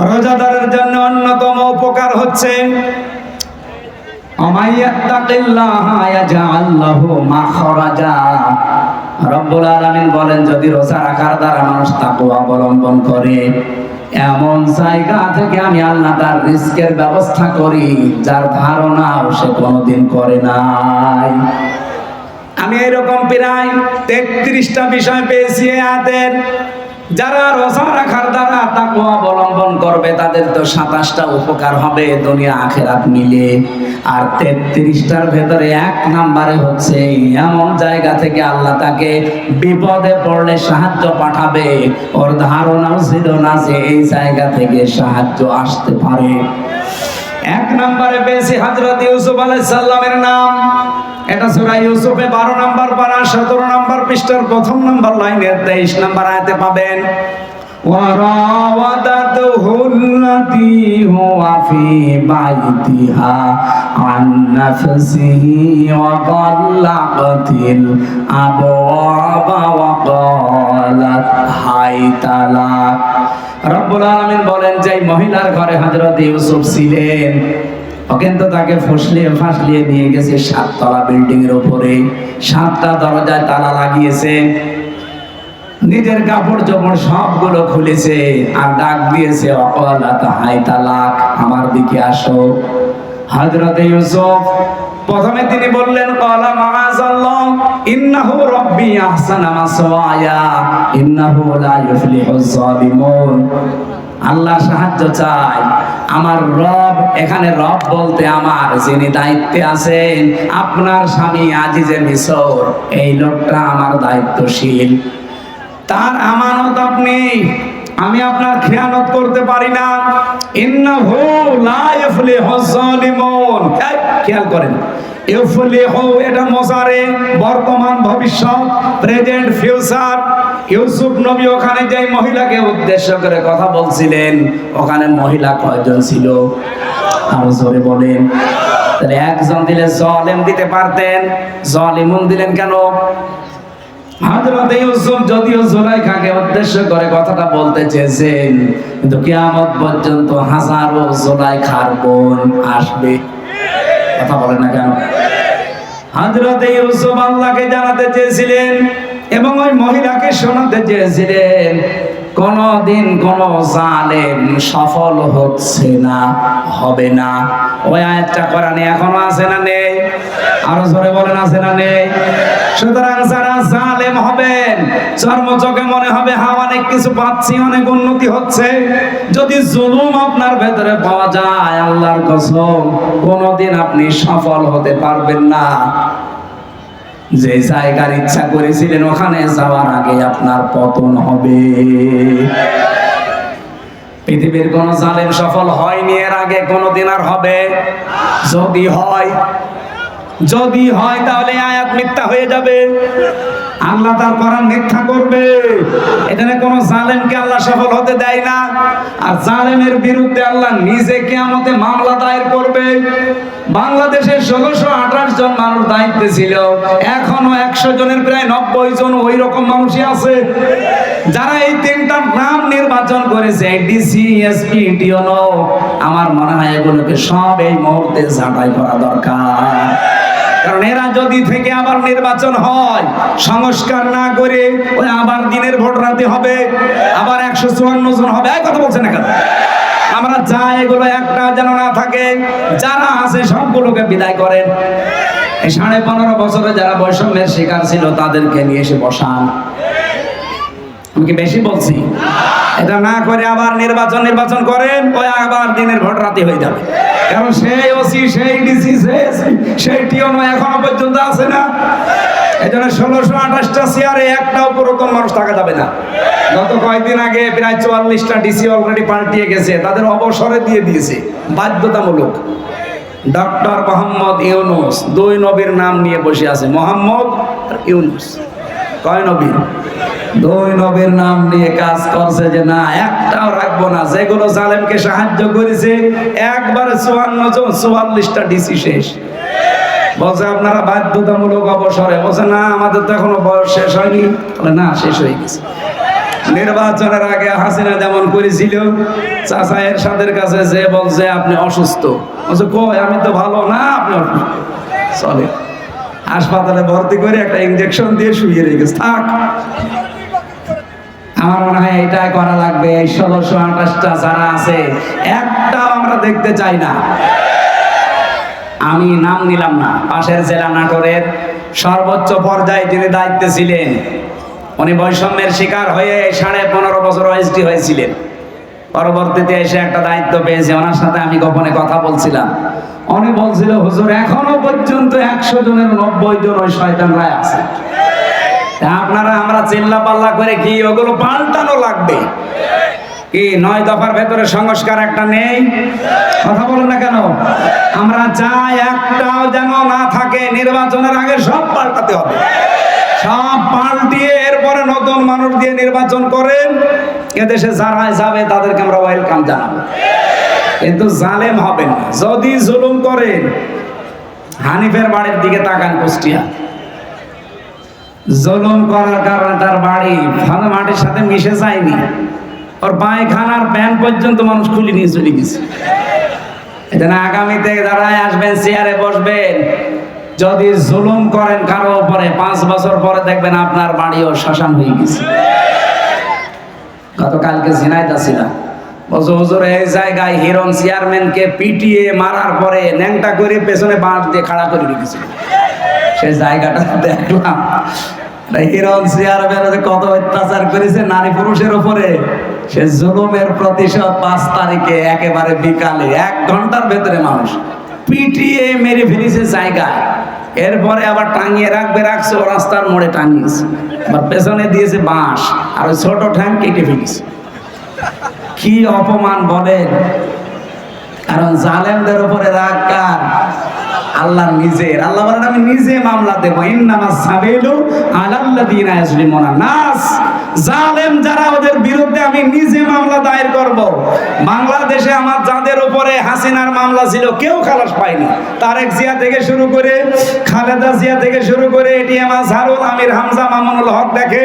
রোজাদারের জন্য অন্যতম উপকার হচ্ছে বলেন, যদি রোজা রাখার দ্বারা মানুষ তাকওয়া অবলম্বন করে, এমন জায়গা থেকে আমি আল্লাহ তার রিস্কের ব্যবস্থা করি, যার ধারণাও সে কোনোদিন করে নাই। আমি এরকম প্রায় তেত্রিশটা বিষয় পেয়েছি আয়াতের। যারা রোজা রাখার দ্বারা তাকে অবলম্বন করবে, তাদের তো সাতাশটা উপকার হবে, দুনিয়া আখেরাত মিলে। আর তেত্রিশটার ভেতরে এক নাম্বারে হচ্ছে, এমন জায়গা থেকে আল্লাহ তাকে বিপদে পড়লে সাহায্য পাঠাবে। ওর ধারণাও ছিল না যে এই জায়গা থেকে সাহায্য আসতে পারে। এক নাম্বারে পেয়েছি হজরত ইউসুফ আলাইহিস সালামের নাম। এটা সূরা ইউসুফে 12 নম্বর পারা 17 নম্বর পৃষ্ঠার প্রথম নম্বর লাইনের 23 নম্বর আয়াতে পাবেন وراودته التي هو في بيتها عن نفسه وغلقت الأبواب وقالت هيت لك রব্বুল আলামিন বলেন যে এই মহিলার ঘরে হযরত ইউসুফ ছিলেন ও তাকে ফসলিয়ে ফাসলিয়ে নিয়ে গেছে সাততলা বিল্ডিং এর উপরে সাতটা দরজায় তালা লাগিয়েছে। নিজের কাপড় চোপড় সবগুলো খুলেছে আর ডাক দিয়েছে হাই তালাক, আমার দিকে আসো। হযরত ইউসুফ, প্রথমে তিনি বললেন কলা মাআযাল্লাহ ইন্নাহু রাব্বি আহসানা মাসওয়ায়া, ইন্নাহু লা আল্লাহ সাহায্য চাই আমার রব এখানে রব বলতে আমার যিনি দায়িত্বে আছেন আপনার স্বামী আজিজে মিশর এই লোকটা আমার দায়িত্বশীল। তার আমানত আপনি আমি আপনার খেয়ানত করতে পারি না। ইন্নাহু লা ইফলিহু যালিমুন। এই, খেয়াল করেন। এটা মজারে, বর্তমান ভবিষ্যৎ প্রেজেন্ট ফিউচার ইউসুফ নবী ওখানে মহিলাকে উদ্দেশ্য করে কথা বলছিলেন, ওখানে মহিলা ছিল? বলেন। তাহলে একজন দিলে জলেম দিতে পারতেন, জলিমুন দিলেন কেন? যদিও জুলাইখাকে উদ্দেশ্য করে কথাটা বলতে চেয়েছেন, কিন্তু কিয়ামত পর্যন্ত হাজারো জুলাইখার বোন আসবে। কথা বলে না কেন? হাজরত ইউসুফ আল্লাহকে জানাতে চেয়েছিলেন এবং ওই মহিলাকে শোনাতে চেয়েছিলেন, কোনদিন কোন জালেম সফল হচ্ছে না, হবে না। ওই আয়াতটা কোরআনে এখনও আছে না নেই? আরও জোরে বলেন, আছে না নেই? সুতরাং যারা জালেম হবেন চর্মচকে মনে হবে হ্যাঁ অনেক কিছু পাচ্ছি, অনেক উন্নতি হচ্ছে। যদি জুলুম আপনার ভেতরে পাওয়া যায়, আল্লাহর কসম, কোনোদিন আপনি সফল হতে পারবেন না। যে জায়গার ইচ্ছা করেছিলেন, ওখানে যাওয়ার আগে আপনার পতন হবে। পৃথিবীর কোন জালেম সফল হয়নি, এর আগে কোনোদিন আর হবে। যদি হয় যদি হয় তাহলে আয়াত মিথ্যা হয়ে যাবে। আল্লাহ তার কোরআন মিথ্যা করবে। এখানে কোন জালেমকে আল্লাহ সফল হতে দেয় না। আর জালেমের বিরুদ্ধে আল্লাহ নিজে কিয়ামতে মামলা দায়ের করবে। বাংলাদেশের ষোলোশো আঠাশ জন মানুষ দায়িত্বে ছিল। এখনও একশো জনের প্রায় নব্বই জন ওই রকম মানুষই আছে। যারা এই তিনটা নাম নির্বাচন করেছে ডিসি এসপি ডিওনো আমার মনে হয় এগুলোকে সব এই মুহূর্তে ঝাঁটাই করা দরকার। কারণ এরা যদি থেকে আবার নির্বাচন হয়, সংস্কার না করে, ওই আবার দিনের ভোট রাতে হবে, আবার একশো চুয়ান্ন জন হবে। কথা বলছেন না কেন আমরা যা এগুলো একটা যেন না থাকে। যারা আছে সবগুলোকে বিদায় করেন। এই সাড়ে পনেরো বছরে যারা বৈষম্যের শিকার ছিল, তাদেরকে নিয়ে এসে বসান। আমি কি বেশি বলছি? এটা না করে আবার নির্বাচন নির্বাচন করেন, ওই আবার দিনের ভোট রাতে হয়ে যাবে। কারণ সেই ওসি, সেই ডিসি সেই সেই টিওনো এখনও পর্যন্ত আছে না। এই জন্য ষোলোশো আঠাশটা চেয়ারে একটাও পুরাতন মানুষ থাকা যাবে না। গত কয়েকদিন আগে প্রায় চুয়াল্লিশটা ডিসি অলরেডি পাল্টিয়ে গেছে, তাদের অবসরে দিয়ে দিয়েছে, বাধ্যতামূলক। ডক্টর মোহাম্মদ ইউনুস, দুই নবীর নাম নিয়ে বসে আছে, মোহাম্মদ ইউনুস। কয় নবীর দুই নাম নিয়ে কাজ করছে যে না, একটাও রাখব না। যেগুলো জালেমকে সাহায্য করেছে, একবারে চুয়ান্ন জন, চুয়াল্লিশটা ডিসি শেষ। বলছে, আপনারা বাধ্যতামূলক অবসরে। বলছে, না, আমাদের তো এখনও বয়স শেষ হয়নি। বলে, না, শেষ হয়ে গেছে। নির্বাচনের আগে হাসিনা যেমন করেছিল, চাচা এরশাদের কাছে যে বলছে, আপনি অসুস্থ। বলছে, কই, আমি তো ভালো না, আপনি চলে। হাসপাতালে ভর্তি করে একটা ইঞ্জেকশন দিয়ে শুয়ে রেখেছে থাক। আমার মনে হয় এটাই করা লাগবে। এই ষোলোশো আঠাশটা যারা আছে, একটাও আমরা দেখতে চাই না। আমি নাম নিলাম না, পাশের জেলা নাটোরের সর্বোচ্চ পর্যায়ে যিনি দায়িত্বে ছিলেন, উনি বৈষম্যের শিকার হয়ে সাড়ে পনেরো বছর ওএসডি হয়েছিলেন। পরবর্তীতে এসে একটা দায়িত্ব পেয়েছে, ওনার সাথে আমি গোপনে কথা বলছিলাম। উনি বলছিল, হুজুর, এখনও পর্যন্ত একশো জনের নব্বই জন ওই শয়তানরা আছে। আপনারা আমরা চিল্লা পাল্লা করে কি ওগুলো পাল্টানো লাগবে। কি, নয় দফার ভেতরে সংস্কার একটা নেই? কথা বলেন না কেন? আমরা চাই একটাও যেন না থাকে, নির্বাচনের আগে সব পাল্টাতে হবে। সব পাল্টিয়ে এরপরে নতুন মানুষ দিয়ে নির্বাচন করেন, এদেশে যারা যাবে তাদেরকে আমরা ওয়েলকাম জানাব। কিন্তু জালেম হবেন না। যদি জুলুম করেন, হানিফের বাড়ির দিকে তাকান কুষ্টিয়া। জুলুম করার কারণে তার বাড়ি ফাঁদা মাটির সাথে মিশে যায়নি। ওর পায়খানার প্যান পর্যন্ত মানুষ খুলে নিয়ে চলে গেছে। এজন্য আগামীতে দাঁড়ায় আসবেন, চেয়ারে বসবেন, যদি জুলুম করেন কারও উপরে, পাঁচ বছর পরে দেখবেন আপনার বাড়িও শ্মশান হয়ে গেছে। গতকালকে ঝিনাইদা ছিলাম হুজুর, এই জায়গায় হিরন চেয়ারম্যানকে পিটিয়ে মারার পরে ন্যাংটা করে পেছনে বাঁশ দিয়ে খাড়া করে রেখেছিল সেই জায়গাটা দেখলাম। হিরন চেয়ারম্যান কত অত্যাচার করেছে নারী পুরুষের উপরে। সে জুলুমের প্রতিশোধ পাঁচ তারিখে একেবারে বিকালে, এক ঘণ্টার ভেতরে মানুষ পিটিয়ে মেরে ফেলেছে জায়গায়। এরপরে আবার টাঙিয়ে রাখবে, রাখছে, ও রাস্তার মোড়ে টাঙিয়েছে। আবার পেছনে দিয়েছে বাঁশ, আর ওই ছোট ঠ্যাং কেটে ফেলেছে। কি অপমান বলেন? কারণ জালেমদের উপরে রাগ কার? আল্লাহ নিজের আল্লাহ বলেন, আমি নিজে মামলা দেব। ইন্নামা সাবিলু আলাল্লাযিনা ইয়াজলিমুনা নাস। জালেম যারা ওদের বিরুদ্ধে আমি নিজে মামলা দায়ের করব। বাংলাদেশে আমার যাদের উপরে হাসিনার মামলা ছিল, কেউ খালাস পায়নি। তারেক জিয়া থেকে শুরু করে, খালেদা জিয়া থেকে শুরু করে এটিএম আজহারুল আমির হামজা মামুনুল হক দেখে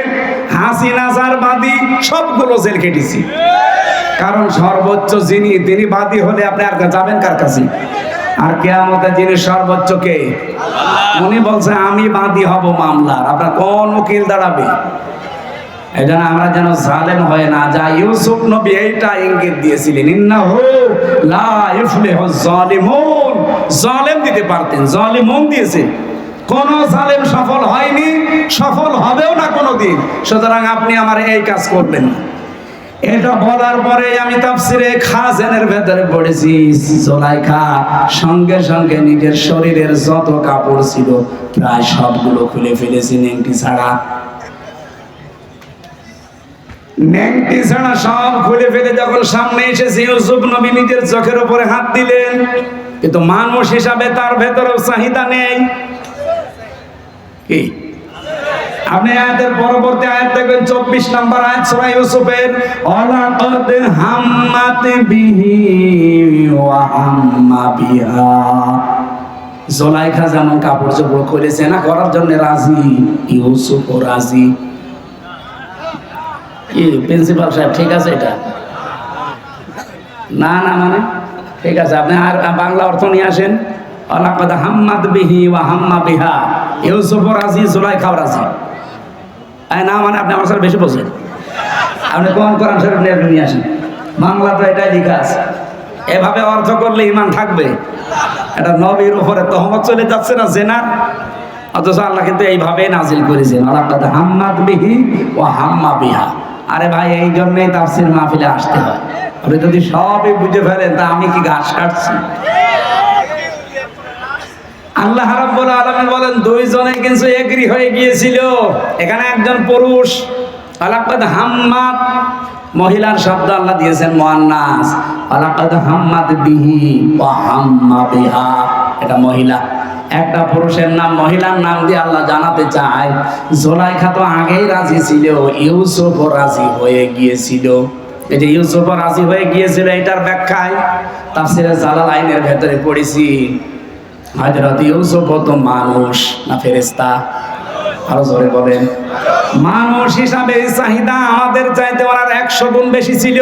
হাসিনা যার বাদী সবগুলো জেল কেটেছি কারণ সর্বোচ্চ যিনি, তিনি বাদী হলে আপনি আর যাবেন কার কাছে? আর কেয়ামতে যিনি সর্বোচ্চ কে? উনি বলছে আমি বাদী হব মামলার। আপনার কোন উকিল দাঁড়াবে? এই জন্য আমরা যেন জালেম হয়ে না যাই। ইউসুফ নবী এইটা ইঙ্গিত দিয়েছিলেন ইন্নাহু লা ইফলিহু জালিমুন। জালেম দিতে পারতেন জালিমুন দিয়েছে। কোন জালেম সফল হয়নি সফল হবেও না কোনোদিন। সুতরাং আপনি আমার এই কাজ করবেন না। এটা বলার পরে আমি তাফসিরে খাজেনের ভেতরে পড়েছি, জোলাইখা সঙ্গে সঙ্গে নিজের শরীরের যত কাপড় ছিল প্রায় সবগুলো খুলে ফেলেছি নেংটি ছাড়া। নেংটি ছাড়া সব খুলে ফেলে যখন সামনে এসেছে, ইউসুফ নবী নিজের চোখের উপরে হাত দিলেন। কিন্তু মানুষ হিসাবে তার ভেতরেও চাহিদা নেই। কি? আপনি আয়াতের পরবর্তী আয়াত দেখবেন, চব্বিশ নম্বর আয়াত সূরা ইউসুফের, অলাকদ হাম্মাত বিহি ওয়া হাম্মা বিহা। জোলাইখা যেমন কাপড় চোপড় খুলেছে না, করার জন্য রাজি? ইউসুফও রাজি। কি, প্রিন্সিপাল সাহেব, ঠিক আছে এটা? না না মানে? ঠিক আছে, আপনি আর বাংলা অর্থ নিয়ে আসেন। অলাকদ হাম্মাদ বিহি ওয়া হাম্মা বিহা। ইউসুফও রাজি, জোলাইখাও রাজি। না মানে আপনি আমার সাথে বেশি বোঝেন আপনি কম করান সেটা আপনি নিয়ে আসেন। বাংলা তো এটাই লেখা আছে। এভাবে অর্থ করলে ইমান থাকবে। এটা নবীর উপরে তহমত চলে যাচ্ছে না জেনার। অথচ আল্লাহ কিন্তু এইভাবে নাজিল করেছেন। আল্লাহ হাম্মাদ বিহি ও হাম্মা বিহা। আরে ভাই, এই জন্যই তাফসির মাহফিলে আসতে হয়। আপনি যদি সবই বুঝে ফেলেন, তা আমি কি ঘাস কাটছি? আল্লাহ রাব্বুল আলামিন বলেন, দুইজনে কিন্তু এগ্রি হয়ে গিয়েছিল। এখানে একজন পুরুষ, আলাকাদ হাম্মাদ, মহিলার শব্দ আল্লাহ দিয়েছেন, মুআন্নাস। আলাকাদ হাম্মাদ বিহি ওয়া হাম্মা বিহা এটা মহিলা। একটা পুরুষের নাম, মহিলার নাম দিয়ে আল্লাহ জানাতে চায়, জোলাইখা তো আগেই রাজি ছিল, ইউসুফও রাজি হয়ে গিয়েছিল। এই যে ইউসুফও রাজি হয়ে গিয়েছিল, এটার ব্যাখ্যায় তাফসিরে জালাল আইনের ভেতরে পড়েছি ইউসুফ তো মানুষ না ফেরেস্তা আরও জোরে বলেন, মানুষ হিসাবে চাহিদা আমাদের চাইতে ওনার একশো গুণ বেশি ছিল।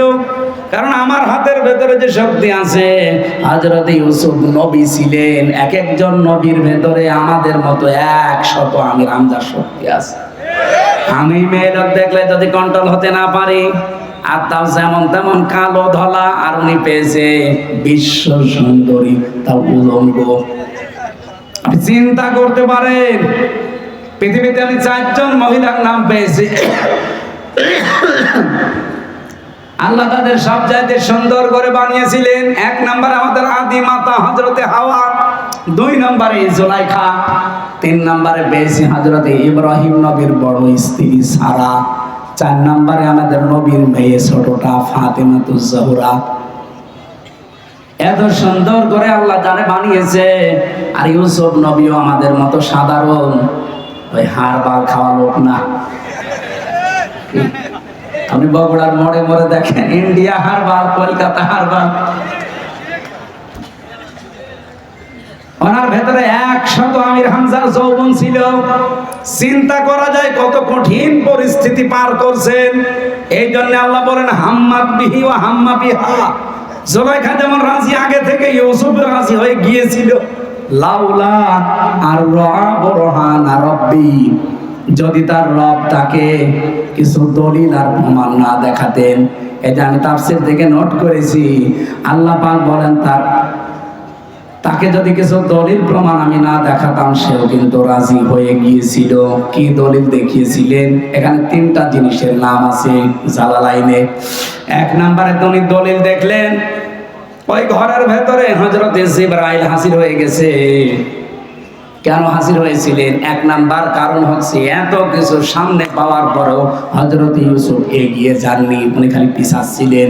কারণ আমার হাতের ভেতরে যে শক্তি আছে হজরত ইউসুফ নবী ছিলেন। এক একজন নবীর ভেতরে আমাদের মতো একশত আমি রামজার শক্তি আছে। আমি মেয়ে লোক দেখলে যদি কন্ট্রোল হতে না পারি, আর তাও যেমন তেমন কালো ধলা, আর উনি পেয়েছে বিশ্ব সুন্দরী, তাও উলঙ্গ। চিন্তা করতে পারেন। পৃথিবীতে আমি চারজন মহিলার নাম পেয়েছি। আল্লাহ তাদের সব চাইতে সুন্দর করে বানিয়েছিলেন। এক নম্বর আমাদের আদি মাতা হজরতে হাওয়া, দুই নম্বরে জোলাইখা, তিন নম্বরে বেশি হজরতে ইব্রাহিম নবীর বড় স্ত্রী সারা। চার নম্বরে আমাদের নবীর মেয়ে ছোটটা ফাতেমাতুজ জহুরা এত সুন্দর করে আল্লাহ জানে বানিয়েছে। আর ইউসুফ নবীও আমাদের মতো সাধারণ। ওই হাড় বাল খাওয়া লোক না। আপনি বগুড়ার মোড়ে মোড়ে দেখেন, ইন্ডিয়া হারবাল কলকাতা হারবাল ওনার ভেতরে একশত আমির হামজার যৌবন ছিল। চিন্তা করা যায় কত কঠিন পরিস্থিতি পার করছেন। এই জন্য আল্লাহ বলেন, হাম্মাদ বিহি ও হাম্মা বিহা। জোলাইখা যেমন রাজি, আগে থেকে ইউসুফ রাজি হয়ে গিয়েছিল। লাউলা আর রহান রব্বি, যদি তার রব তাকে কিছু দলিল আর প্রমাণ না দেখাতেন, এটা আমি তাফসির থেকে নোট করেছি। আল্লাহ পাক বলেন তার তাকে যদি কিছু দলিল প্রমাণ আমি না দেখাতাম, সেও কিন্তু রাজি হয়ে গিয়েছিল। কি দলিল দেখিয়েছিলেন? এখানে তিনটা জিনিসের নাম আছে জালালাইনে। এক নম্বরে তুমি দলিল দেখলেন, ওই ঘরের ভেতরে হজরত জিব্রাইল হাসির হয়ে গেছে। কেন হাসির হয়েছিলেন? এক নাম্বার কারণ হচ্ছে এত কিছু সামনে পাওয়ার পরেও হজরত ইউসুফ এগিয়ে যাননি, উনি খালি পিছাচ্ছিলেন।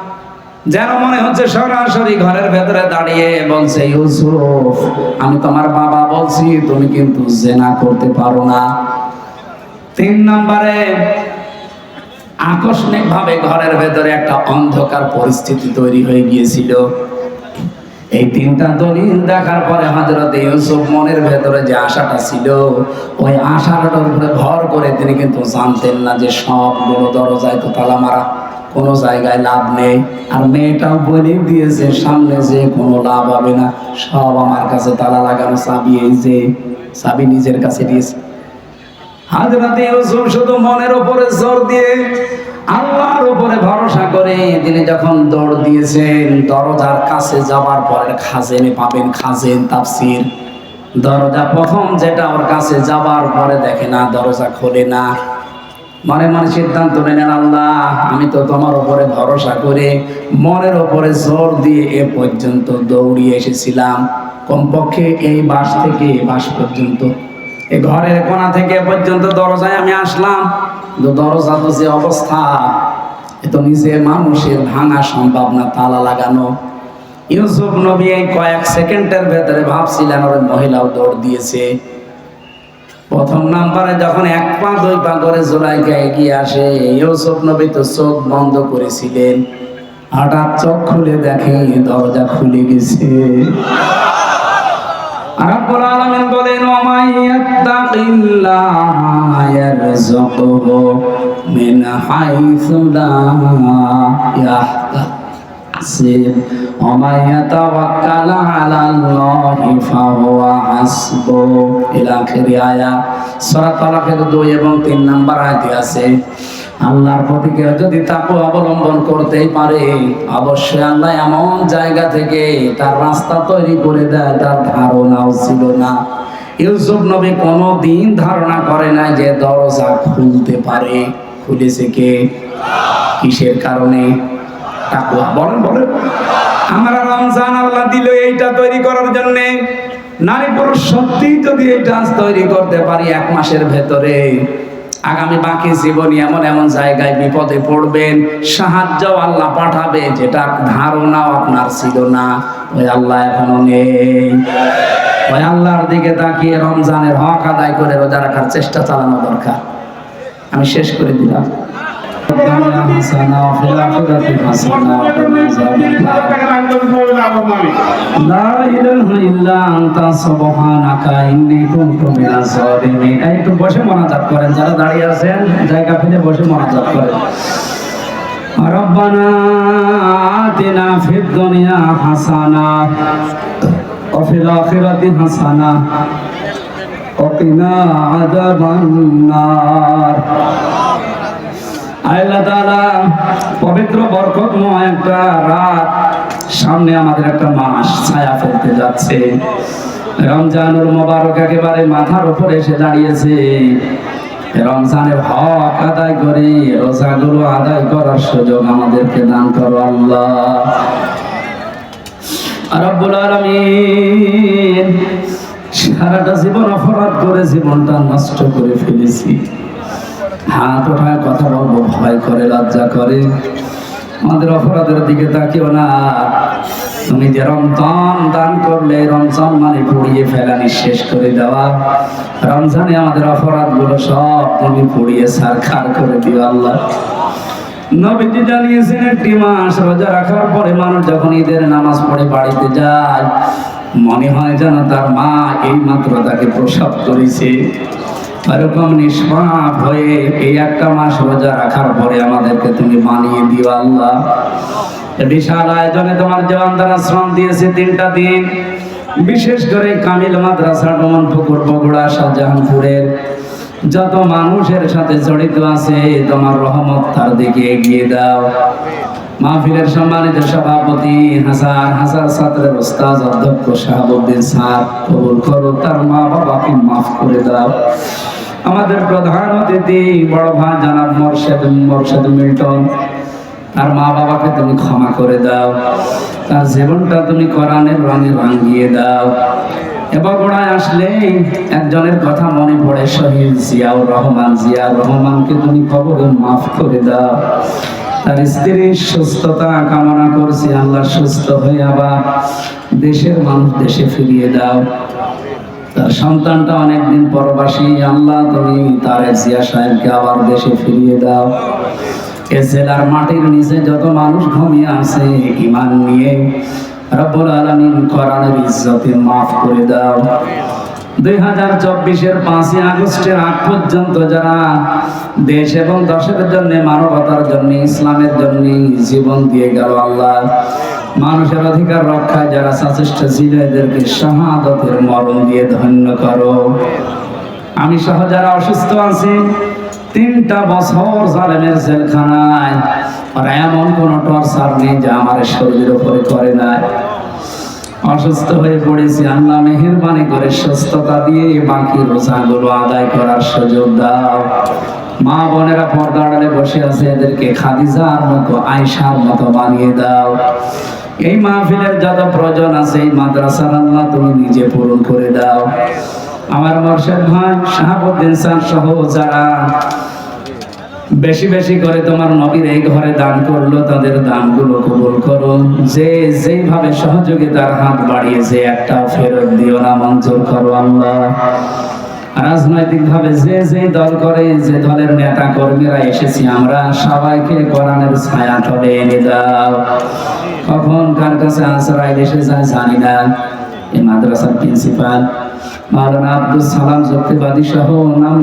যেন মনে হচ্ছে সরাসরি ঘরের ভেতরে দাঁড়িয়ে বলছে, ইউসুফ, আমি তোমার বাবা বলছি, তুমি কিন্তু জেনা করতে পারো না। তিন নম্বরে আকস্মিক ভাবে ঘরের ভেতরে একটা অন্ধকার পরিস্থিতি তৈরি হয়ে গিয়েছিল। এই তিনটা দলিল দেখার পরে হজরত ইউসুফ মনের ভেতরে যে আশাটা ছিল, ওই আশাটার উপরে ভর করে তিনি কিন্তু জানতেন না যে সবগুলো দরজায় তো তালা মারা। কোনো জায়গায় লাভ নেই। আর মেয়েটাও বলে দিয়েছে, সামনে যে কোনো লাভ হবে না। সব আমার কাছে তালা লাগানো চাবি, এই যে চাবি নিজের কাছে দিয়েছে। হাজরাত ইউসুফ শুধু মনের উপরে জোর দিয়ে আল্লাহর উপরে ভরসা করে তিনি যখন দৌড় দিয়েছেন, দরজার কাছে যাওয়ার পরে খাজেনে পাবেন খাজেন তাফসির। দরজা প্রথম যেটা ওর কাছে যাবার পরে দেখে না, দরজা খোলে না। মনে মনে সিদ্ধান্ত নেন আল্লাহ, আমি তো তোমার উপরে ভরসা করে মনের উপরে জোর দিয়ে এ পর্যন্ত দৌড়িয়ে এসেছিলাম। কমপক্ষে এই বাস থেকে এ বাস পর্যন্ত। এই ঘরের কোণা থেকে এ পর্যন্ত দরজায় আমি আসলাম। কিন্তু দরজা তো যে অবস্থা, এ তো নিজে মানুষের ভাঙা সম্ভব না, তালা লাগানো। ইউসুফ নবী এই কয়েক সেকেন্ডের ভেতরে ভাবছিলেন, ওর মহিলাও দৌড় দিয়েছে। প্রথম নাম্বারে যখন এক পা, দুই পা করে জোলাইকা এগিয়ে আসে, ইউসুফ নবী তো চোখ বন্ধ করেছিলেন। হঠাৎ চোখ খুলে দেখে দরজা খুলে গেছে। রব্বুল বলেন ওমাই ইয়াতাওয়াক্কাল আলাল্লাহি ফাহুয়া হাসবুহ ইলা আখিরি আয়াত সূরা তালাকের 2 এবং 3 নাম্বার আয়াতে আছে, আল্লাহর প্রতি কেউ যদি তাকে অবলম্বন করতেই পারে, অবশ্যই আল্লাহ এমন জায়গা থেকে তার রাস্তা তৈরি করে দেয়, তার ধারণাও ছিল না। ইউসুফ নবী কোনো দিন ধারণা করে না যে দরজা খুলতে পারে। খুলেছে কে? কিসের কারণে? তাকুয়া বলেন বলেন। আমরা রমজান আল্লাহ দিল এইটা তৈরি করার জন্যে। নারী পুরুষ সত্যি যদি এই ডান্স তৈরি করতে পারি এক মাসের ভেতরে, আগামী বাকি জীবনে এমন এমন জায়গায় বিপদে পড়বেন সাহায্য আল্লাহ পাঠাবে, যেটা ধারণাও আপনার ছিল না। ওই আল্লাহ এখনও নেই। ওই আল্লাহর দিকে তাকিয়ে রমজানের হক আদায় করে রোজা রাখার চেষ্টা চালানো দরকার। আমি শেষ করে দিলাম। حسنة وفي الآخرة حسنة وقنا عذاب النار لا إله إلا أنت سبحانك إني كنت من الظالمين এই একটু বসে মোনাজাত করেন যারা দাঁড়িয়ে আছেন জায়গা ফেলে বসে মোনাজাত করেন ربنا آتنا في الدنيا حسنة وفي الآخرة حسنة وقنا عذاب النار পবিত্র বরকতময় একটা রাত সামনে আমাদের একটা মাস ছায়া ফেলতে যাচ্ছে। রমজানুল মোবারক একেবারে মাথার উপরে এসে দাঁড়িয়েছে। রমজানের হক আদায় করে, রোজাগুলো আদায় করার সুযোগ আমাদেরকে দান করো আল্লাহ। সারাটা জীবন অপরাধ করে জীবনটা নষ্ট করে ফেলেছি। হাত ওঠায় কথা বলব, ভয় করে, লজ্জা করে। আমাদের অপরাধের দিকে তাকিও না। তুমি যে রমজান দান করলে, রমজান মানে পুড়িয়ে ফেলা নিঃশেষ করে দেওয়া। রমজানে আমাদের অপরাধগুলো সব তুমি পুড়িয়ে সারখার করে দিও আল্লাহ। নবীজি জানিয়েছেন, একটি মাস রোজা রাখার পরে মানুষ যখন ঈদের নামাজ পড়ে বাড়িতে যায়, মনে হয় যেন তার মা এই মাত্র তাকে প্রসব করেছে। এরকম নিষ্পাপ হয়ে এই একটা মাস রোজা রাখার পরে আমাদেরকে তুমি বানিয়ে দিও আল্লাহ। বিশাল আয়োজনে তোমার জওয়ানদার আশ্রম দিয়েছে তিনটা দিন। বিশেষ করে কামিল মাদ্রাসা ডমন পুকুর বগুড়া শাহজাহানপুরের। যত মানুষের সাথে জড়িত আছে, তোমার রহমত তার দিকে এগিয়ে দাও। মাহফিলের সম্মানিত সভাপতি হাজার হাজার ছাত্রের ওস্তাদ অধ্যক্ষ শাহাবুদ্দিন স্যার, কবুল করো, তার মা বাবাকে মাফ করে দাও। আমাদের প্রধান অতিথি, বড় ভাই জানাব মোর্শেদ মোর্শেদ মিল্টন। তার মা বাবাকে তুমি ক্ষমা করে দাও। তার জীবনটা তুমি কোরআনের রঙে রাঙিয়ে দাও। এবং গোড়ায় আসলেই একজনের কথা মনে পড়ে, শহীদ জিয়াউর রহমান। জিয়াউর রহমানকে তুমি খবরে মাফ করে দাও। তার স্ত্রীর সুস্থতা কামনা করছি, আল্লাহ সুস্থ হয়ে আবার দেশের মানুষ দেশে ফিরিয়ে দাও। তার সন্তানটা অনেকদিন পরবাসী, আল্লাহ তুমি তার জিয়া সাহেবকে আবার দেশে ফিরিয়ে দাও। এ জেলার মাটির নিচে যত মানুষ ঘুমিয়ে আছে ইমান নিয়ে রব্বুল আলামিন কোরআনের ইজ্জতে মাফ করে দাও। দুই হাজার চব্বিশের পাঁচই আগস্টের আগ পর্যন্ত যারা দেশ এবং দশের জন্য, মানবতার জন্য, ইসলামের জন্য জীবন দিয়ে গেল আল্লাহ। মানুষের অধিকার রক্ষায় যারা সচেষ্ট ছিল, এদেরকে শাহাদতের মরণ দিয়ে ধন্য করো। আমি সহ যারা অসুস্থ আছি, তিনটা বছর জালেমের জেলখানায়, আর এমন কোন টর্চার নেই যা আমার শরীরের উপরে করে নাই অসুস্থ হয়ে পড়েছি, আল্লাহ মেহেরবানি করে সুস্থতা দিয়ে বাকি রোজাগুলো আদায় করার সুযোগ দাও। মা বোনেরা পর্দা আড়ালে বসে আছে, এদেরকে খাদিজার মতো আয়সার মতো বানিয়ে দাও। এই মাহফিলের যত প্রয়োজন আছে, এই মাদ্রাসার আল্লাহ তুমি নিজে পূরণ করে দাও। আমার মর্শেদ ভাই, শাহাবুদ্দিন স্যার সহ যারা বেশি বেশি করে তোমার নবীর এই ঘরে দান করল, তাদের দানগুলো কবুল করো। যে যেইভাবে সহযোগিতার হাত বাড়িয়েছে একটা ফেরত দিও না, মঞ্জুর করো আল্লাহ। রাজনৈতিক ভাবে যে যে দল করে, যে দলের নেতা কর্মীরা এসেছি আমরা, সবাইকে কোরআনের ছায়া তলে এনে দাও। কখন কার কাছে আশ্রয় এসে যায় জানি না। এই মাদ্রাসার প্রিন্সিপাল আব্দুল সালাম সহ নাম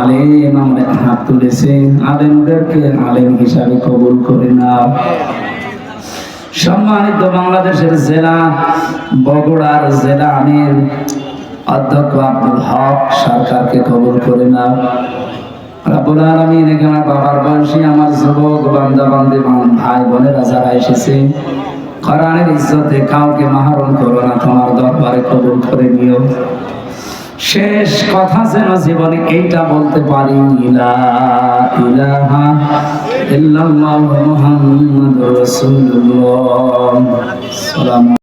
আলেম আমরা হাত তুলেছে। আলেমদেরকে আলেম হিসাবে কবুল করে নাও সম্মানিত বাংলাদেশের জেলা, বগুড়ার জেলা আমির অধ্যক্ষ আব্দুল হক সরকারকে কবুল করে নাও রাব্বুল আলামিন এখানে বাবার বয়সী আমার যুবক বান্দি ভাই বোনেরা যারা এসেছে কোরআনের ইজ্জতে কাউকে মাহরুম করো না, তোমার দরবারে কবুল করে নিও। শেষ কথা যেন জীবনে এইটা বলতে পারি, ইলা ইলাহা